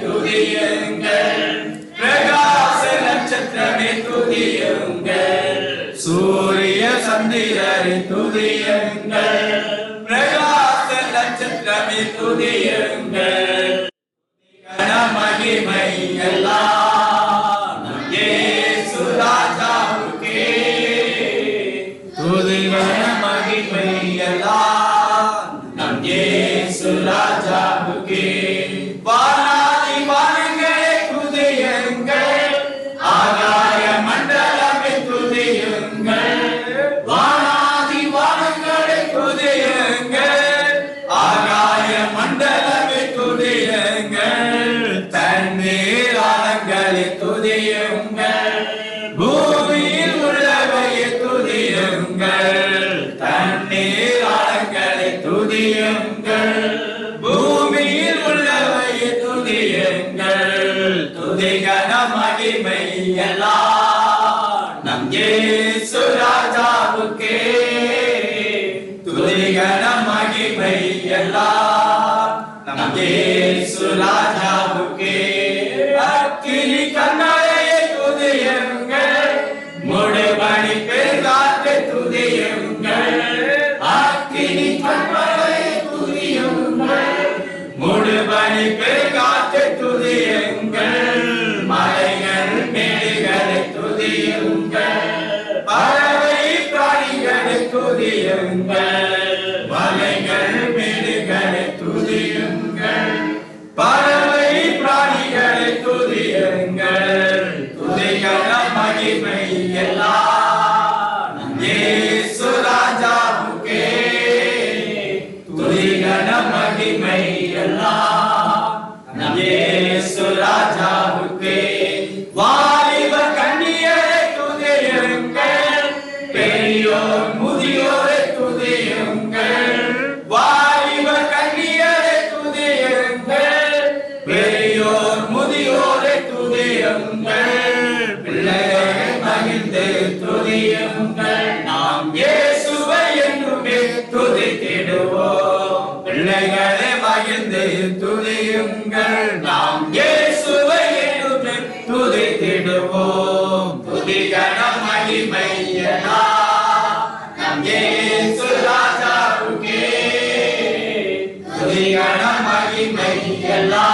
துதியுங்கள். பிரகாச நட்சத்திரமே துதியுங்கள் சூரிய சந்திரரை துதியுங்கள் பிரகாச நட்சத்திரமே துதியுங்கள் கன மகிமை எல்லாம் நம் துதிகன மகிமை எல்லாம் நம் இயேசு ராஜாவுக்கே துதியுங்கள் தண்ணீர் ஆழங்களை துதியுங்கள் பூமியில் உள்ளவையை துதியுங்கள் தண்ணீர் ஆழங்களை துதியுங்கள் பூமியில் உள்ளவையை துதியுங்கள். துதிகன மகிமை எல்லாம் நம் இயேசு ராஜாவுக்கே. துதிகன மகிமை எல்லாம் நம் இயேசு ராஜாவுக்கே அக்கினி கண்ணழையை துதியுங்கள். முடுபணி பெருகாற்றை துதியுங்கள். அக்கினி கண்ணழையை துதியுங்கள். முடுபணி பெருகாற்றை துதியுங்கள். மலைகள் மேடுகளை துதியுங்கள். பறவை பிராணிகளை துதியுங்கள். மலைகள் மகிமை எல்லாம் நம் இயேசு ராஜாவுக்கே துதிகள மகிமை எல்லாம் நம் இயேசு ராஜாவுக்கே வாலிப கண்ணியரை துதியுங்கள் பெரியோர் முதியோரை துதியுங்கள் வாலிப கண்ணியரை துதியுங்கள் பெரியோர் முதியோரை துதியுங்கள். உங்கள் நாம் இயேசுவை என்றுமே துதித்திடுவோம். பிள்ளைகளே மகிழ்ந்து துதியுங்கள். நாம் இயேசுவை என்றுமே துதித்திடுவோம். துதிகன மகிமையனா நம் இயேசு ராஜாவுக்கே. துதிகன மகிமையலா